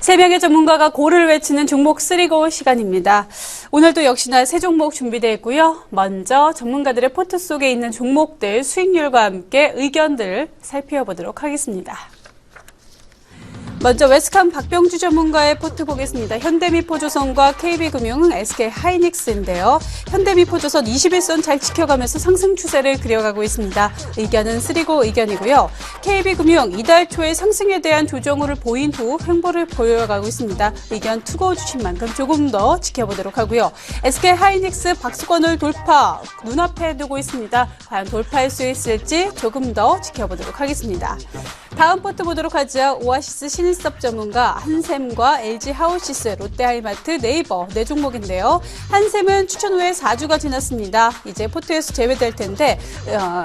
세 명의 전문가가 고를 외치는 종목 쓰리고 시간입니다. 오늘도 역시나 세 종목 준비되어 있고요. 먼저 전문가들의 포트 속에 있는 종목들 수익률과 함께 의견들 살펴보도록 하겠습니다. 먼저 웨스캄 박병주 전문가의 포트 보겠습니다. 현대미포조선과 KB금융, SK하이닉스인데요. 현대미포조선 21선 잘 지켜가면서 상승 추세를 그려가고 있습니다. 의견은 쓰리고 의견이고요. KB금융 이달 초에 상승에 대한 조정을 보인 후 횡보를 보여가고 있습니다. 의견 투고 주신 만큼 조금 더 지켜보도록 하고요. SK하이닉스 박수권을 돌파 눈앞에 두고 있습니다. 과연 돌파할 수 있을지 조금 더 지켜보도록 하겠습니다. 다음 포트 보도록 하죠. 오아시스 신일섭 전문가 한샘과 LG 하우시스, 롯데하이마트, 네이버 네 종목인데요. 한샘은 추천 후에 4주가 지났습니다. 이제 포트에서 제외될 텐데 어,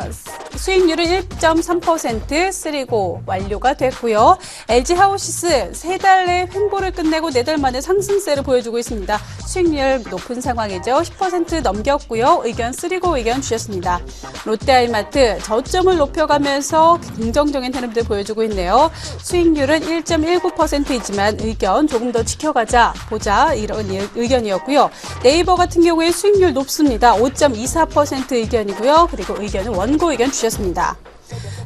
수익률은 1.3% 쓰리고 완료가 됐고요. LG 하우시스 세 달의 횡보를 끝내고 네 달 만에 상승세를 보여주고 있습니다. 수익률 높은 상황이죠. 10% 넘겼고요. 의견 쓰리고 의견 주셨습니다. 롯데하이마트 저점을 높여가면서 긍정적인 흐름들 보여 주고 있네요. 수익률은 1.19%이지만 의견 조금 더 지켜가자 보자 이런 의견이었고요. 네이버 같은 경우에 수익률 높습니다. 5.24% 의견이고요. 그리고 의견은 원고 의견 주셨습니다.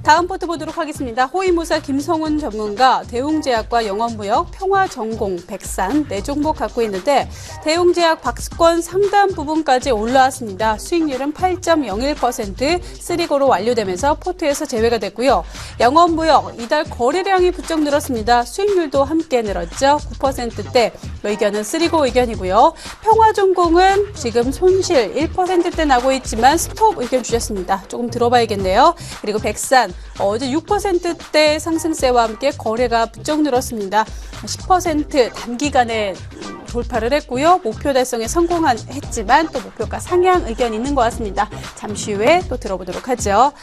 다음 포트 보도록 하겠습니다. 호위무사 김성훈 전문가 대웅제약과 영업무역 평화전공 백산 네 종목 갖고 있는데 대웅제약 박스권 상단 부분까지 올라왔습니다. 수익률은 8.01% 쓰리고로 완료되면서 포트에서 제외가 됐고요. 영업무역 이달 거래량이 부쩍 늘었습니다. 수익률도 함께 늘었죠. 9%대 의견은 쓰리고 의견이고요. 평화전공은 지금 손실 1%대 나고 있지만 스톱 의견 주셨습니다. 조금 들어봐야겠네요. 그리고 백산 어제 6%대 상승세와 함께 거래가 부쩍 늘었습니다. 10% 단기간에 돌파를 했고요. 목표 달성에 성공한 했지만 또 목표가 상향 의견 있는 것 같습니다. 잠시 후에 또 들어보도록 하죠.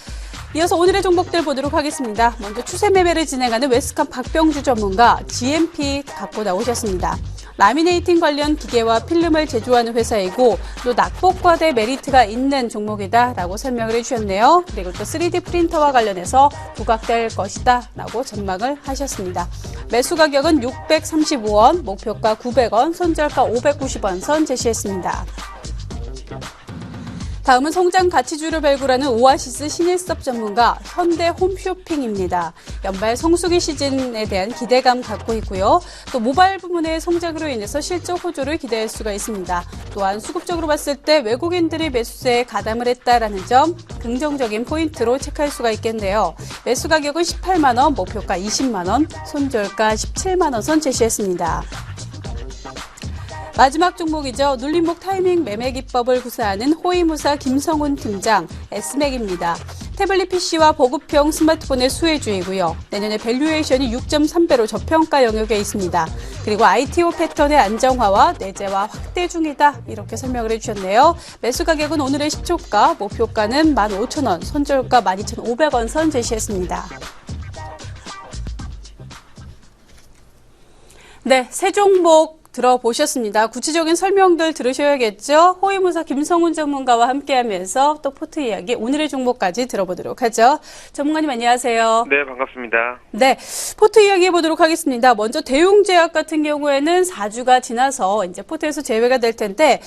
이어서 오늘의 종목들 보도록 하겠습니다. 먼저 추세 매매를 진행하는 웨스컴 박병주 전문가 GMP 갖고 나오셨습니다. 라미네이팅 관련 기계와 필름을 제조하는 회사이고 또 낙폭과대 메리트가 있는 종목이다라고 설명을 해주셨네요. 그리고 또 3D 프린터와 관련해서 부각될 것이다라고 전망을 하셨습니다. 매수 가격은 635원, 목표가 900원, 손절가 590원 선 제시했습니다. 다음은 성장 가치주를 발굴하는 오아시스 신일섭 전문가 현대 홈쇼핑입니다. 연말 성수기 시즌에 대한 기대감 갖고 있고요. 또 모바일 부문의 성장으로 인해서 실적 호조를 기대할 수가 있습니다. 또한 수급적으로 봤을 때 외국인들이 매수세에 가담을 했다라는 점 긍정적인 포인트로 체크할 수가 있겠는데요. 매수 가격은 18만 원, 목표가 20만 원, 손절가 17만 원선 제시했습니다. 마지막 종목이죠. 눌림목 타이밍 매매 기법을 구사하는 호위무사 김성훈 팀장 S맥입니다. 태블릿 PC와 보급형 스마트폰의 수혜주이고요. 내년에 밸류에이션이 6.3배로 저평가 영역에 있습니다. 그리고 ITO 패턴의 안정화와 내재화 확대 중이다. 이렇게 설명을 해주셨네요. 매수 가격은 오늘의 시초가, 목표가는 15,000원, 손절가 12,500원 선 제시했습니다. 네, 세 종목 들어보셨습니다. 구체적인 설명들 들으셔야겠죠? 호위무사 김성훈 전문가와 함께하면서 또 포트 이야기 오늘의 종목까지 들어보도록 하죠. 전문가님 안녕하세요. 네, 반갑습니다. 네, 포트 이야기 해 보도록 하겠습니다. 먼저 대웅제약 같은 경우에는 4주가 지나서 이제 포트에서 제외가 될 텐데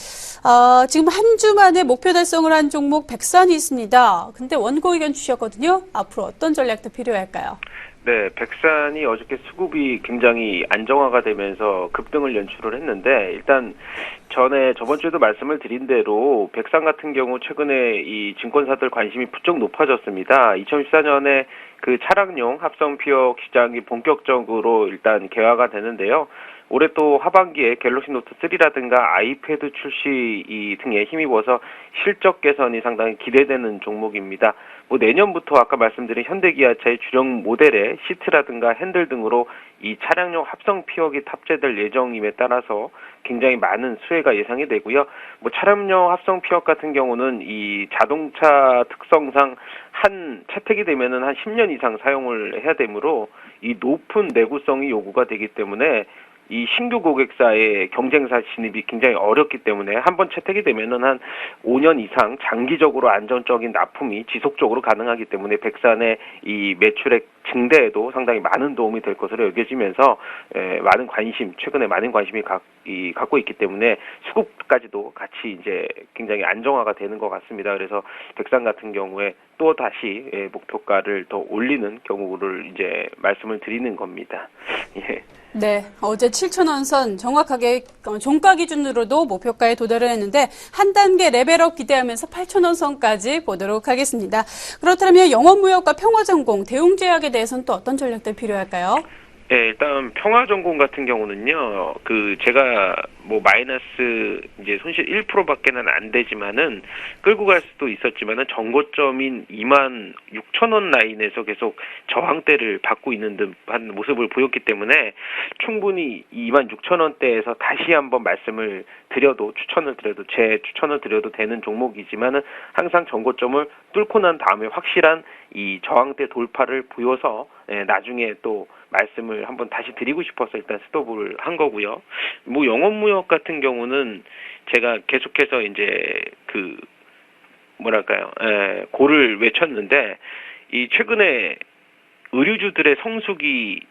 어, 지금 한 주 만에 목표 달성을 한 종목 백산이 있습니다. 근데 원고 의견 주셨거든요. 앞으로 어떤 전략도 필요할까요? 네, 백산이 어저께 수급이 굉장히 안정화가 되면서 급등을 연출을 했는데 일단 전에 저번 주에도 말씀을 드린 대로 백산 같은 경우 최근에 이 증권사들 관심이 부쩍 높아졌습니다. 2014년에 그 차량용 합성 피어 시장이 본격적으로 일단 개화가 되는데요. 올해 또 하반기에 갤럭시 노트 3라든가 아이패드 출시 이 등에 힘입어서 실적 개선이 상당히 기대되는 종목입니다. 뭐 내년부터 아까 말씀드린 현대기아차의 주력 모델의 시트라든가 핸들 등으로 이 차량용 합성 피혁이 탑재될 예정임에 따라서 굉장히 많은 수혜가 예상이 되고요. 뭐 차량용 합성 피혁 같은 경우는 이 자동차 특성상 한 채택이 되면은 한 10년 이상 사용을 해야 되므로 이 높은 내구성이 요구가 되기 때문에 이 신규 고객사의 경쟁사 진입이 굉장히 어렵기 때문에 한 번 채택이 되면은 한 5년 이상 장기적으로 안정적인 납품이 지속적으로 가능하기 때문에 백산의 이 매출액 증대에도 상당히 많은 도움이 될 것으로 여겨지면서 에, 많은 관심 최근에 많은 관심이 가, 이, 갖고 있기 때문에 수급까지도 같이 이제 굉장히 안정화가 되는 것 같습니다. 그래서 백산 같은 경우에 또 다시 예, 목표가를 더 올리는 경우를 이제 말씀을 드리는 겁니다. 예. 네, 어제 7,000원 선 정확하게 어, 종가 기준으로도 목표가에 도달을 했는데 한 단계 레벨업 기대하면서 8,000원 선까지 보도록 하겠습니다. 그렇다면 영업무역과 평화전공, 대웅제약에 대해서는 또 어떤 전략들 필요할까요? 예, 일단 평화 전공 같은 경우는요, 그 제가 뭐 마이너스 이제 손실 1%밖에는 안 되지만은 끌고 갈 수도 있었지만은 정고점인 2만 6천 원 라인에서 계속 저항대를 받고 있는 듯한 모습을 보였기 때문에 충분히 2만 6천 원대에서 다시 한번 말씀을 드려도 추천을 드려도 제 추천을 드려도 되는 종목이지만은 항상 정고점을 뚫고 난 다음에 확실한 이 저항대 돌파를 보여서 예, 나중에 또 말씀을 한번 다시 드리고 싶어서 일단 스톱을 한 거고요. 뭐 영업무역 같은 경우는 제가 계속해서 이제 그 뭐랄까요, 에, 고를 외쳤는데 이 최근에 의류주들의 성수기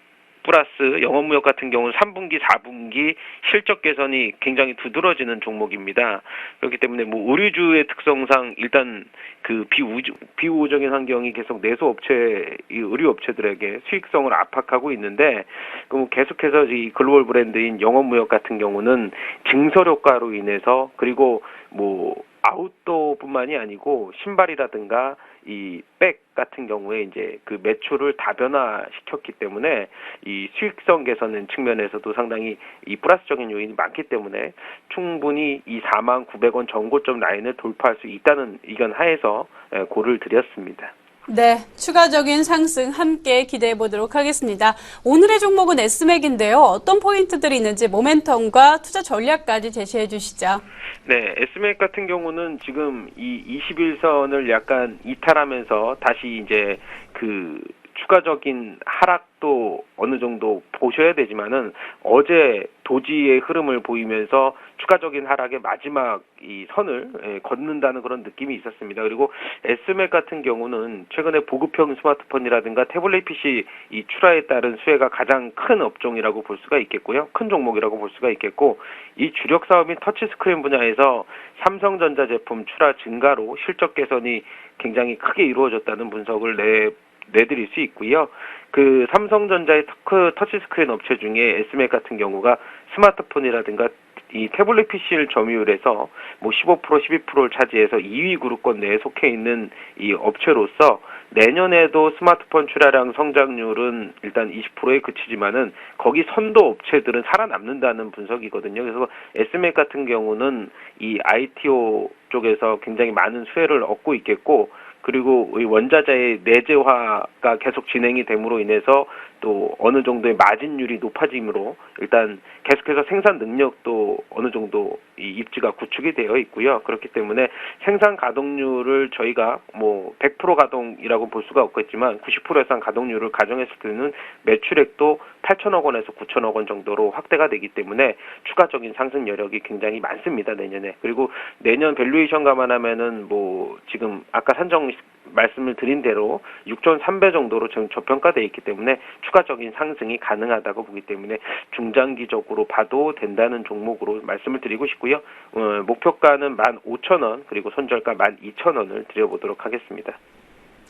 플러스 영업무역 같은 경우는 3분기, 4분기 실적 개선이 굉장히 두드러지는 종목입니다. 그렇기 때문에 뭐 의류주의 특성상 일단 그 비우주, 비우호적인 환경이 계속 내수 업체, 이 의류 업체들에게 수익성을 압박하고 있는데 그럼 계속해서 이 글로벌 브랜드인 영업무역 같은 경우는 증설 효과로 인해서 그리고 뭐 아웃도어뿐만이 아니고 신발이라든가 이 백 같은 경우에 이제 그 매출을 다변화시켰기 때문에 이 수익성 개선은 측면에서도 상당히 이 플러스적인 요인이 많기 때문에 충분히 이 4만 900원 전고점 라인을 돌파할 수 있다는 의견 하에서 예, 고를 드렸습니다. 네, 추가적인 상승 함께 기대해 보도록 하겠습니다. 오늘의 종목은 S맥인데요. 어떤 포인트들이 있는지 모멘텀과 투자 전략까지 제시해 주시죠. 네, S맥 같은 경우는 지금 이 21선을 약간 이탈하면서 다시 이제 그 추가적인 하락도 어느 정도 보셔야 되지만은 어제 도지의 흐름을 보이면서 추가적인 하락의 마지막 이 선을 예, 걷는다는 그런 느낌이 있었습니다. 그리고 S맥 같은 경우는 최근에 보급형 스마트폰이라든가 태블릿 PC 이 출하에 따른 수혜가 가장 큰 업종이라고 볼 수가 있겠고요. 큰 종목이라고 볼 수가 있겠고 이 주력 사업인 터치스크린 분야에서 삼성전자 제품 출하 증가로 실적 개선이 굉장히 크게 이루어졌다는 분석을 내 내드릴 수 있고요. 그 삼성전자의 터크 터치스크린 업체 중에 S맥 같은 경우가 스마트폰이라든가 이 태블릿 PC를 점유율에서 뭐 15% 12%를 차지해서 2위 그룹권 내에 속해 있는 이 업체로서 내년에도 스마트폰 출하량 성장률은 일단 20%에 그치지만은 거기 선도 업체들은 살아남는다는 분석이거든요. 그래서 S맥 같은 경우는 이 ITO 쪽에서 굉장히 많은 수혜를 얻고 있겠고 그리고 이 원자재의 내재화가 계속 진행이 됨으로 인해서 또 어느 정도의 마진율이 높아짐으로 일단 계속해서 생산 능력도 어느 정도 이 입지가 구축이 되어 있고요. 그렇기 때문에 생산 가동률을 저희가 뭐 100% 가동이라고 볼 수가 없겠지만 90% 이상 가동률을 가정했을 때는 매출액도 8천억 원에서 9천억 원 정도로 확대가 되기 때문에 추가적인 상승 여력이 굉장히 많습니다 내년에 그리고 내년 밸류에이션 감안하면은 뭐 지금 아까 산정 말씀을 드린 대로 6.3배 정도로 지금 저평가돼 있기 때문에 추가적인 상승이 가능하다고 보기 때문에 중장기적으로 봐도 된다는 종목으로 말씀을 드리고 싶고요. 어, 목표가는 15,000원 그리고 손절가 12,000원을 드려보도록 하겠습니다.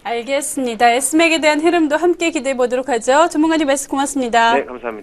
알겠습니다. S맥에 대한 흐름도 함께 기대해 보도록 하죠. 전문가님 말씀 고맙습니다. 네, 감사합니다.